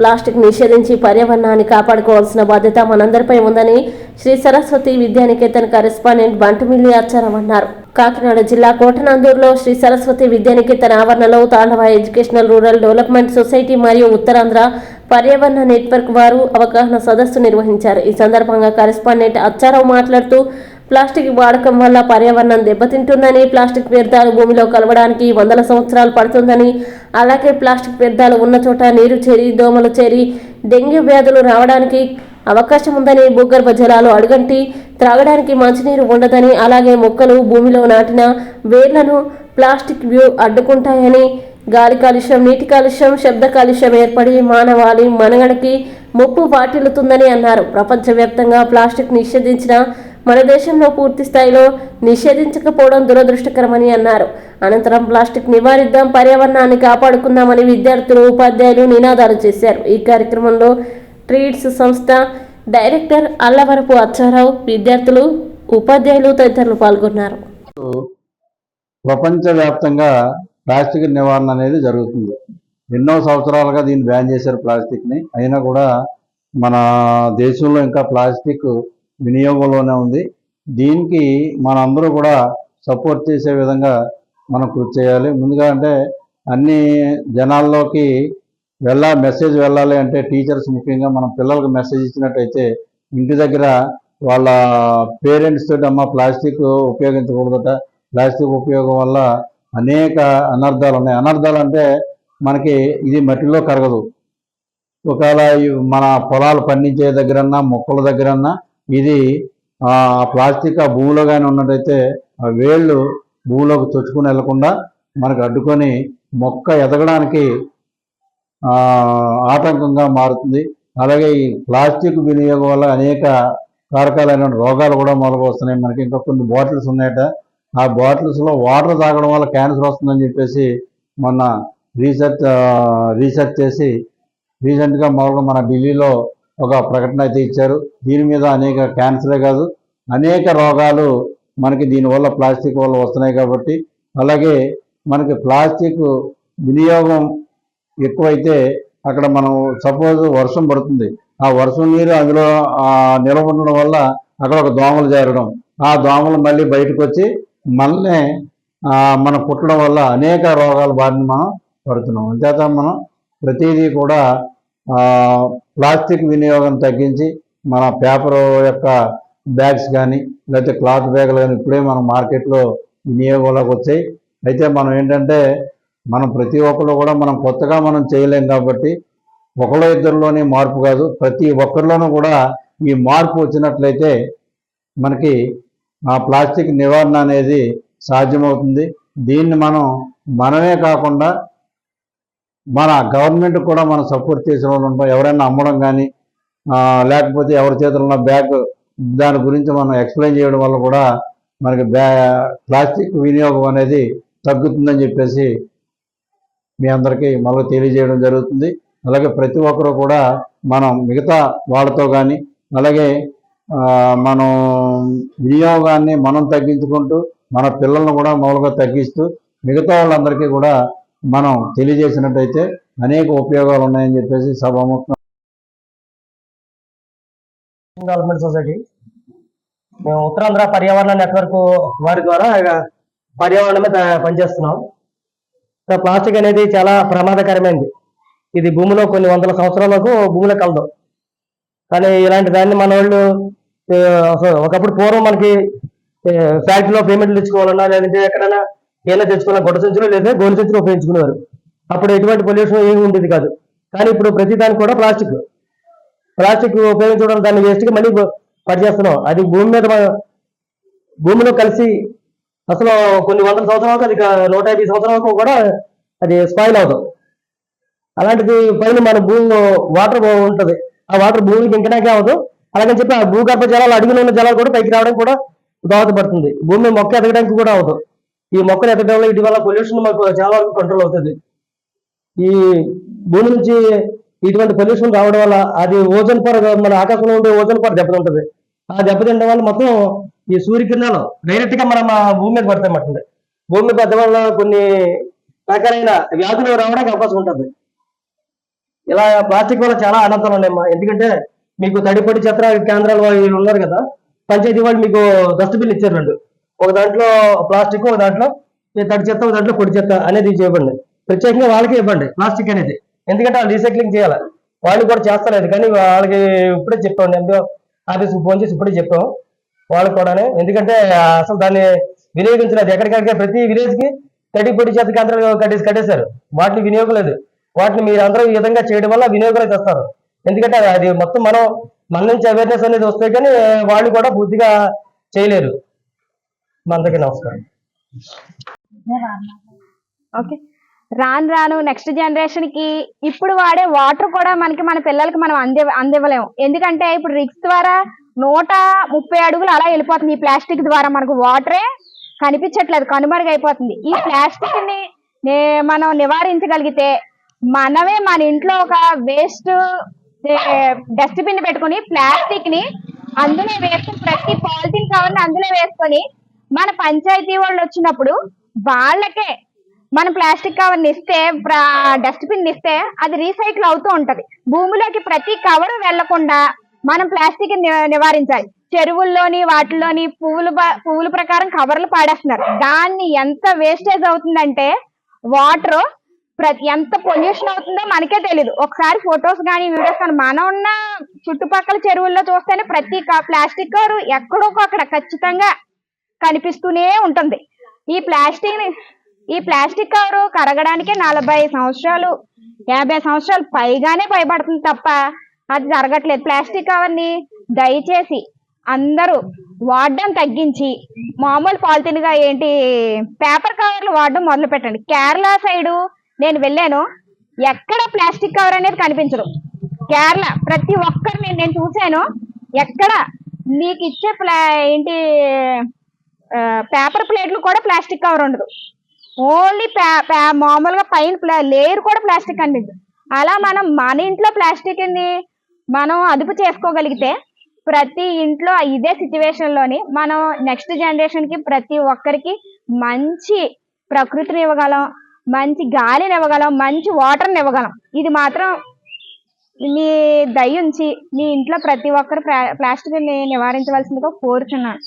Plastic నిషేధించి పర్యావరణాన్ని కాపాడుకోవాల్సిన బాధ్యత మనందరిపై ఉందని శ్రీ సరస్వతి విద్యానికేతన్ కరెస్పాండెంట్ బంటుమిల్లి అచ్చారం అన్నారు. కాకినాడ జిల్లా కోటనందూరులో శ్రీ సరస్వతి విద్యానికేతన్ ఆవరణలో Tandava educational rural development society మరియు ఉత్తరాంధ్ర పర్యావరణ నెట్వర్క్ వారు అవగాహన సదస్సు నిర్వహించారు. ఈ సందర్భంగా కరెస్పాండెంట్ అచ్చారావు మాట్లాడుతూ ప్లాస్టిక్ వాడకం వల్ల పర్యావరణం దెబ్బతింటుందని ప్లాస్టిక్ వ్యర్థాలు భూమిలో కలవడానికి వందల సంవత్సరాలు పడుతుందని అలాగే ప్లాస్టిక్ వ్యర్థాలు ఉన్న చోట నీరు చేరి దోమలు చేరి డెంగ్యూ వ్యాధులు రావడానికి అవకాశం ఉందని భూగర్భ జలాలు అడుగంటి త్రాగడానికి మంచినీరు ఉండదని అలాగే మొక్కలు భూమిలో నాటిన వేర్లను ప్లాస్టిక్ వ్యూ అడ్డుకుంటాయని గాలి కాలుష్యం నీటి కాలుష్యం శబ్ద కాలుష్యం ఏర్పడి మానవాళి మనగడకి ముప్పు వాటిల్లుతుందని అన్నారు. ప్రపంచవ్యాప్తంగా ప్లాస్టిక్ నిషేధించిన మన దేశంలో పూర్తి స్థాయిలో నిషేధించకపోవడం దురదృష్టకరమని అన్నారు. అనంతరం ప్లాస్టిక్ నివారిద్దాం పర్యావరణాన్ని కాపాడుకుందామని విద్యార్థులు ఉపాధ్యాయులు నినాదాలు చేశారు. ఈ కార్యక్రమంలో ట్రీడ్స్ సంస్థ డైరెక్టర్ అల్లవరపు అచ్చారావు విద్యార్థులు ఉపాధ్యాయులు తదితరులు పాల్గొన్నారు. ప్రపంచవ్యాప్తంగా ప్లాస్టిక్ నివారణ అనేది జరుగుతుంది. ఎన్నో సంవత్సరాలుగా దీన్ని బ్యాన్ చేశారు ప్లాస్టిక్ని. అయినా కూడా మన దేశంలో ఇంకా ప్లాస్టిక్ వినియోగంలోనే ఉంది. దీనికి మనందరూ కూడా సపోర్ట్ చేసే విధంగా మనం కృషి చేయాలి. ముందుగా అంటే అన్ని జనాల్లోకి వెళ్ళా మెసేజ్ వెళ్ళాలి అంటే టీచర్స్ ముఖ్యంగా మనం పిల్లలకు మెసేజ్ ఇచ్చినట్టయితే ఇంటి దగ్గర వాళ్ళ పేరెంట్స్ తోటి అమ్మ ప్లాస్టిక్ ఉపయోగించకూడదట. ప్లాస్టిక్ ఉపయోగం వల్ల అనేక అనర్థాలు ఉన్నాయి. అనర్థాలు అంటే మనకి ఇది మట్టిలో కరగదు. ఒకవేళ మన పొలాలు పండించే దగ్గరన్నా మొక్కల దగ్గరన్నా ఇది ఆ ప్లాస్టిక్ ఆ భూమిలో కానీ ఉన్నట్టయితే ఆ వేళ్ళు భూమిలోకి చొచ్చుకుని వెళ్ళకుండా మనకు అడ్డుకొని మొక్క ఎదగడానికి ఆటంకంగా మారుతుంది. అలాగే ఈ ప్లాస్టిక్ వినియోగం వల్ల అనేక కారకాలైన రోగాలు కూడా మొదలవస్తున్నాయి మనకి ఇంకా కొన్ని బాటిల్స్ ఉన్నాయట. ఆ బాటిల్స్లో వాటర్ తాగడం వల్ల క్యాన్సర్ వస్తుందని చెప్పేసి మొన్న రీసెర్చ్ రీసెర్చ్ చేసి రీసెంట్గా మొదలు మన ఢిల్లీలో ఒక ప్రకటన అయితే ఇచ్చారు. దీని మీద అనేక క్యాన్సరే కాదు అనేక రోగాలు మనకి దీనివల్ల ప్లాస్టిక్ వల్ల వస్తున్నాయి కాబట్టి అలాగే మనకి ప్లాస్టిక్ వినియోగం ఎక్కువైతే అక్కడ మనం సపోజ్ వర్షం పడుతుంది. ఆ వర్షం నీరు అందులో నిల్వ ఉండడం వల్ల అక్కడ ఒక దోమలు చేరడం ఆ దోమలు మళ్ళీ బయటకు వచ్చి మళ్ళీ మనం పుట్టడం వల్ల అనేక రోగాల బారిన మనం పడుతున్నాం. అంతేత మనం ప్రతిదీ కూడా ప్లాస్టిక్ వినియోగం తగ్గించి మన పేపర్ యొక్క బ్యాగ్స్ కానీ లేకపోతే క్లాత్ బ్యాగులు కానీ ఇప్పుడే మనం మార్కెట్లో వినియోగంలోకి వచ్చాయి. అయితే మనం ఏంటంటే మనం ప్రతి ఒక్కరు కూడా మనం కొత్తగా మనం చేయలేం కాబట్టి ఒకళ్ళో ఇద్దరిలోనే మార్పు కాదు ప్రతి ఒక్కరిలోనూ కూడా ఈ మార్పు వచ్చినట్లయితే మనకి ఆ ప్లాస్టిక్ నివారణ అనేది సాధ్యమవుతుంది. దీన్ని మనం మనమే కాకుండా మన గవర్నమెంట్ కూడా మనం సపోర్ట్ చేసిన వాళ్ళు ఉంటాం. ఎవరైనా అమ్మడం కానీ లేకపోతే ఎవరి చేతుల్లో ఉన్న బ్యాగ్ దాని గురించి మనం ఎక్స్ప్లెయిన్ చేయడం వల్ల కూడా మనకి బ్యా ప్లాస్టిక్ వినియోగం అనేది తగ్గుతుందని చెప్పేసి మీ అందరికీ మళ్ళీ తెలియజేయడం జరుగుతుంది. అలాగే ప్రతి ఒక్కరు కూడా మనం మిగతా వాళ్ళతో కానీ అలాగే మనం వినియోగాన్ని మనం తగ్గించుకుంటూ మన పిల్లలను కూడా మామూలుగా తగ్గిస్తూ మిగతా వాళ్ళందరికీ కూడా మనం తెలియజేసినట్టయితే అనేక ఉపయోగాలు ఉన్నాయని చెప్పేసి సభాముఖం. డెవలప్మెంట్ సొసైటీ మేము ఉత్తరాంధ్ర పర్యావరణ నెట్వర్క్ వారి ద్వారా పర్యావరణమే పనిచేస్తున్నాం. ప్లాస్టిక్ అనేది చాలా ప్రమాదకరమైనది ఇది భూమిలో కొన్ని వందల సంవత్సరాలకు భూమిలో కలదు. కానీ ఇలాంటి దాన్ని మన వాళ్ళు ఒకప్పుడు పూర్వం మనకి ఫ్యాక్టరీలో పేమెంట్లు ఇచ్చుకోవాలన్నా లేదంటే ఎక్కడైనా ఎలా తెచ్చుకున్న? గొడ్డ సంచులు లేదా గోను సంచులు ఉపయోగించుకునేవారు. అప్పుడు ఎటువంటి పొల్యూషన్ ఏమి ఉండేది కాదు. కానీ ఇప్పుడు ప్రతి దానికి కూడా ప్లాస్టిక్. ప్లాస్టిక్ ఉపయోగించడం దాన్ని వేస్ట్గా మళ్ళీ పనిచేస్తున్నాం అది భూమి మీద భూమిలో కలిసి అసలు కొన్ని వందల సంవత్సరాల వరకు అది నూట యాభై సంవత్సరాల వరకు కూడా అది స్పాయిల్ అవుతాం. అలాంటిది పైన మన భూమిలో వాటర్ ఉంటుంది. ఆ వాటర్ భూమికి ఇంకనాకే అవ్వదు అలాగని చెప్పి ఆ భూగర్భ జలాలు అడుగులో ఉన్న జలాలు కూడా పైకి రావడానికి కూడా దోహదపడుతుంది భూమి మొక్క ఎదగడానికి కూడా అవదు. ఈ మొక్కలు ఎదగడం వల్ల ఇటీవల పొల్యూషన్ మాకు చాలా వరకు కంట్రోల్ అవుతుంది. ఈ భూమి నుంచి ఇటువంటి పొల్యూషన్ రావడం వల్ల అది ఓజోన్ పొర మన ఆకాశంలో ఉండే ఓజోన్ పొర దెబ్బతింటది ఆ దెబ్బతింటడం వల్ల మొత్తం ఈ సూర్యకిరణాలు డైరెక్ట్గా మన మా భూమి మీద పడతాయి అన్నమాట. భూమి మీద పడడం వల్ల కొన్ని రకాలైన వ్యాధులు రావడానికి అవకాశం ఉంటుంది. ఇలా ప్లాస్టిక్ వల్ల చాలా అనంతరం ఉన్నాయమ్మా ఎందుకంటే మీకు తడిపొడి చెత్త కేంద్రాలు ఉన్నారు కదా. పంచాయతీ వాళ్ళు మీకు డస్ట్బిన్ ఇచ్చారు రెండు. ఒక దాంట్లో ప్లాస్టిక్ ఒక దాంట్లో తడి చెత్త ఒక దాంట్లో పొడి చెత్త అనేది ఇవ్వండి ప్రత్యేకంగా వాళ్ళకి ఇవ్వండి ప్లాస్టిక్ అనేది. ఎందుకంటే వాళ్ళు రీసైక్లింగ్ చేయాలి. వాళ్ళు కూడా చేస్తలేదు కానీ వాళ్ళకి ఇప్పుడే చెప్పాం ఎంతో ఆఫీస్కి ఫోన్ చేసి ఇప్పుడే చెప్పాం వాళ్ళకి కూడానే ఎందుకంటే అసలు దాన్ని వినియోగించలేదు. ఎక్కడికక్కడ ప్రతి విలేజ్కి తడి పొడి చేత కేంద్రాలు కట్టేసి కట్టేశారు. వాటిని వినియోగం లేదు. వాటిని మీరు అందరూ ఈ విధంగా చేయడం వల్ల వినియోగం తెస్తారు ఎందుకంటే అది- అది మొత్తం మనం మన నుంచి అవేర్నెస్ అనేది వస్తాయి కానీ వాళ్ళు కూడా పూర్తిగా చేయలేరు. అందరికీ నమస్కారం. ఓకే. రాను రాను నెక్స్ట్ జనరేషన్కి ఇప్పుడు వాడే వాటర్ కూడా మనకి మన పిల్లలకి మనం అంది అందివ్వలేము. ఎందుకంటే ఇప్పుడు రిక్స్ ద్వారా నూట ముప్పై అడుగులు అలా వెళ్ళిపోతుంది. ఈ ప్లాస్టిక్ ద్వారా మనకు వాటరే కనిపించట్లేదు. కనుమరుగైపోతుంది ఈ ప్లాస్టిక్ని నే- మనం నివారించగలిగితే మనమే మన ఇంట్లో ఒక వేస్ట్ డస్ట్బిన్ పెట్టుకొని ప్లాస్టిక్ని అందులో వేసుకుని ప్రతి పాలిథిన్ కవర్ని అందులో వేసుకొని మన పంచాయతీ వాళ్ళు వచ్చినప్పుడు వాళ్ళకే మన ప్లాస్టిక్ కవర్ ఇస్తే డస్ట్బిన్ ఇస్తే అది రీసైకిల్ అవుతూ ఉంటది. భూమిలోకి ప్రతి కవర్ వెళ్ళకుండా మనం ప్లాస్టిక్ నివారించాలి. చెరువుల్లోని వాటిల్లోని పువ్వులు బ- పువ్వుల ప్రకారం కవర్లు పాడేస్తున్నారు. దాన్ని ఎంత వేస్టేజ్ అవుతుందంటే వాటర్ ప్రతి ఎంత పొల్యూషన్ అవుతుందో మనకే తెలియదు ఒకసారి ఫొటోస్ కానీ వీడియోస్ కానీ మనం ఉన్న చుట్టుపక్కల చెరువుల్లో చూస్తేనే ప్రతి ప్లాస్టిక్ కవర్ ఎక్కడోకో అక్కడ ఖచ్చితంగా కనిపిస్తూనే ఉంటుంది. ఈ ప్లాస్టిక్ ఈ ప్లాస్టిక్ కవర్ కరగడానికి నలభై సంవత్సరాలు యాభై సంవత్సరాలు పైగానే పైబడుతుంది తప్ప అది జరగట్లేదు. ప్లాస్టిక్ కవర్ని దయచేసి అందరూ వాడడం తగ్గించి మామూలు పాలిథిన్గా ఏంటి పేపర్ కవర్లు వాడడం మొదలు పెట్టండి. కేరళ సైడు నేను వెళ్ళాను ఎక్కడ ప్లాస్టిక్ కవర్ అనేది కనిపించదు. కేరళ ప్రతి ఒక్కరిని నేను చూశాను ఎక్కడ మీకు ఇచ్చే ప్లా ఏంటి పేపర్ ప్లేట్లు కూడా ప్లాస్టిక్ కవర్ ఉండదు. ఓన్లీ మామూలుగా పైన లేయర్ కూడా ప్లాస్టిక్ అనిపించదు అలా మనం మన ఇంట్లో ప్లాస్టిక్ని మనం అదుపు చేసుకోగలిగితే ప్రతి ఇంట్లో ఇదే సిచ్యువేషన్లోని మనం నెక్స్ట్ జనరేషన్కి ప్రతి ఒక్కరికి మంచి ప్రకృతిని ఇవ్వగలం మంచి గాలిని ఇవ్వగలం మంచి వాటర్ని ఇవ్వగలం. ఇది మాత్రం మీ దయ ఉంచి మీ ఇంట్లో ప్రతి ఒక్కరు ప్లాస్టిక్ని నివారించవలసిందిగా కోరుచున్నాను.